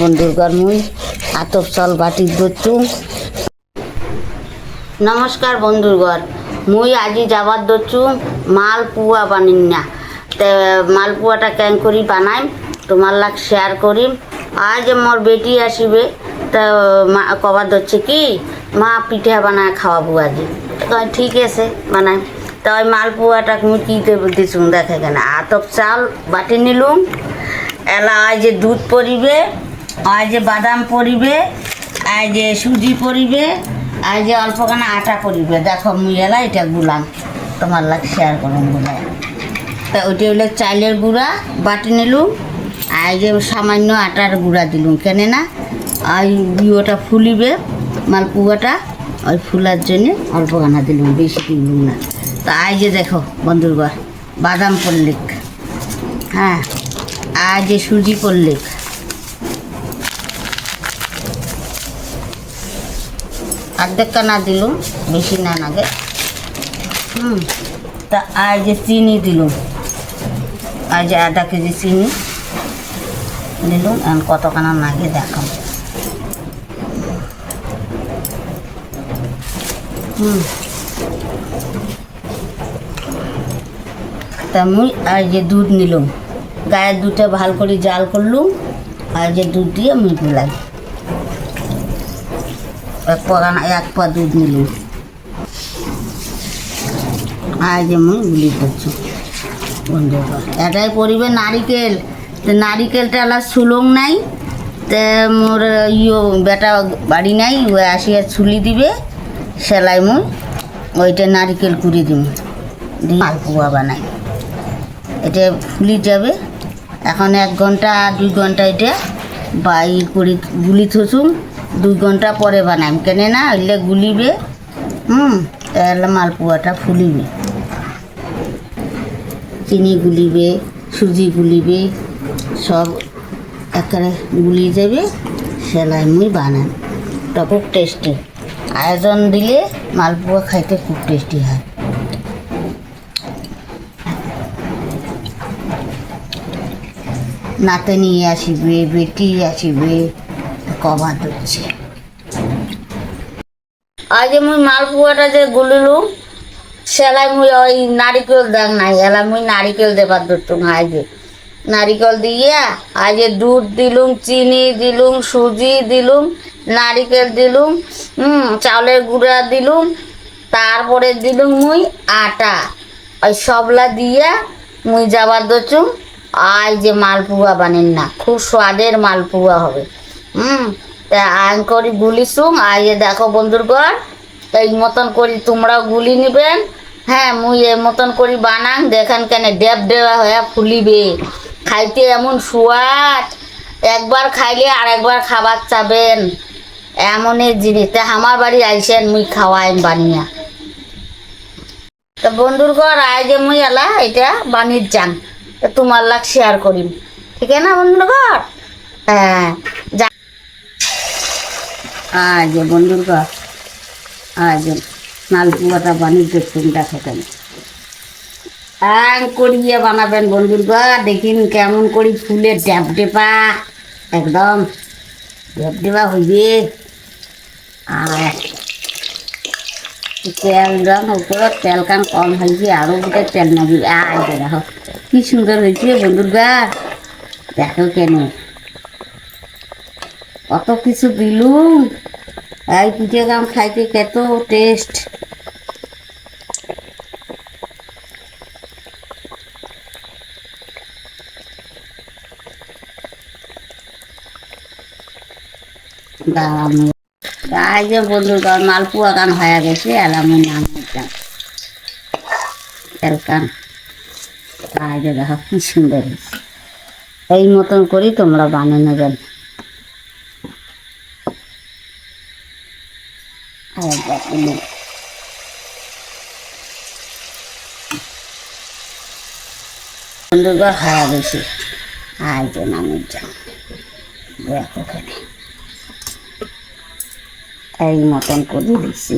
বন্ধুগর মুই, আতপ চাল বাটি দচ্ছু নমস্কার বন্ধুগর মুই আজি যাবার দচ্ছু মালপুয়া বানিন না তে, মালপুয়াটা কেন করি বানাইম তোমার লাগ শেয়ার করিম আজ মোর বেটি আসিবে, তা, মা, কবার দচ্ছে কি, মা পিঠা বানায় খাওয়াবো আজি। কয়, ঠিক আছে, বানাই। তা ওই মালপুয়াটা মুই কী দিছুন দেখে কেন। আতপ চাল বাটি নিলুম, এলা যে দুধ পরিবে আজ যে বাদাম পরিবে, আজ যে সুজি পরিবে, আজ যে অল্পখানা আটা পরিবে। দেখো, মুই এলা এটা গুলাম। তোমার লাগ শেয়ার করুন গুলায়। তা ওইটা হলো চালের গুঁড়া, বাটি নিলুম আর যে সামান্য আটার গুঁড়া দিলুম। কেন না? আর ওটা ফুলিবে মালপুয়াটা ওই ফুলার জন্য অল্প গানা দিলুম, বেশি দিলুম না। তা আই যে দেখো বন্ধুরগর বাদাম পল্লিক হ্যাঁ আর যে সুজি পল্লিক অর্ধেক কানা দিলুম, বেশি না নাগে হুম, তা আর যে চিনি দিলুম, আর যে আধা কেজি চিনি দিলুম, এখন কতখানা নাগে দেখাম। হুম। তা মুই আর যে দুধ নিলুম গায়ের দুধটা ভালো করে জাল করলুম, আর যে দুধ দিয়ে মুই গুলাই এক পা এক পা দুধ নিলুম যে মুই গুলি করছি। এটাই পরিবে নারিকেল। তো নারিকেলটা আলা সুলং নাই, তে মোর ইয়ো বেটা বাড়ি নাই, ও আসিয়া ছুলি দিবে, সেলাই মুই ওইটা নারিকেল কুড়ি দিব দিয়ে মালপোয়া বানাই। এটা ফুলি যাবে। এখন এক ঘণ্টা দুই ঘণ্টা এটা বাই করি গুলি থসুম। দুই ঘণ্টা পরে বানাইম কেনে না হইলে গুলিবে। হুম। তাহলে মালপোয়াটা ফুলিবে। চিনি গুলিবে সুজি গুলিবে সব একেবারে গুলি যাবে। সেলাই মুই বানান তা খুব টেস্টি। আয়োজন দিলে মালপোয়া খাইতে খুব টেস্টি হয়। নাতে নিয়ে আসিবে বেটি আসিবে। কবা হচ্ছে আজ মুই মালপোয়াটা যে গুলিলু, সেলাই মুই ওই নারিকেল দেখ নাই, এলা মুই নারিকেল দেবার ধরতুম আজে নারিকেল দিয়ে আজে দুধ দিলুম, চিনি দিলুম, সুজি দিলুম, নারিকেল দিলুম, হুম, চাউলের গুঁড়া দিলুম, তারপরে দিলুম মুই আটা। ওই সবলা দিয়ে মুই যাবার দচুম আই যে মালপুয়া বানেন না, খুব স্বাদের মালপুয়া হবে। হুম আইন করি গুলিছুম আই যে দেখো বন্ধুর ঘর। এই মতন করি তোমরাও গুলি নিবেন। হ্যাঁ মুই এই মতন করি বানান দেখেন কেন ডেব ডেবা হয়ে ফুলিবে। খাইতে এমন সুয়াদ, একবার খাইলে আর একবার খাবার চাবেন। এমনই জিনিস, তা আমার বাড়ি আইসেন, মুই খাওয়াইম বানিয়া। তা বন্ধুর ঘর, আয় যে মুই এলা এটা বানির যান তোমার লাগ শেয়ার করিম। ঠিক আছে না বন্ধুর ঘর? হ্যাঁ। যে বন্ধুর আয় যে নালপুয়াটা বানিয়ে দেখুন দেখো কেন আং করিয়ে বানাবেন বন্ধুর ঘর। দেখিন কেমন করি ফুলের ড্যাপ ডেপা। একদম ড্যাপ ডেপা হইবে। আর তেল রং উপরে তেল কান কম হয়েছে আরও বোধহয় তেল আয় যে দেখো, কি সুন্দর হয়েছে বন্ধুর গা দেখো কেন কত কিছু দিলুম? এই পিঠে গাম খাইতে কত টেস্ট এই যে বন্ধুর গান মালপুয়া গান হয়ে গেছে এলামের নাম তেলকান এই যে দেখো, কি সুন্দর এই মতন করি তোমরা বানিয়ে নেবেন দেখুন। বন্ধুরা হয়ে বেশি। আর যে নামের যান দেখো এই মতন করে দিচ্ছি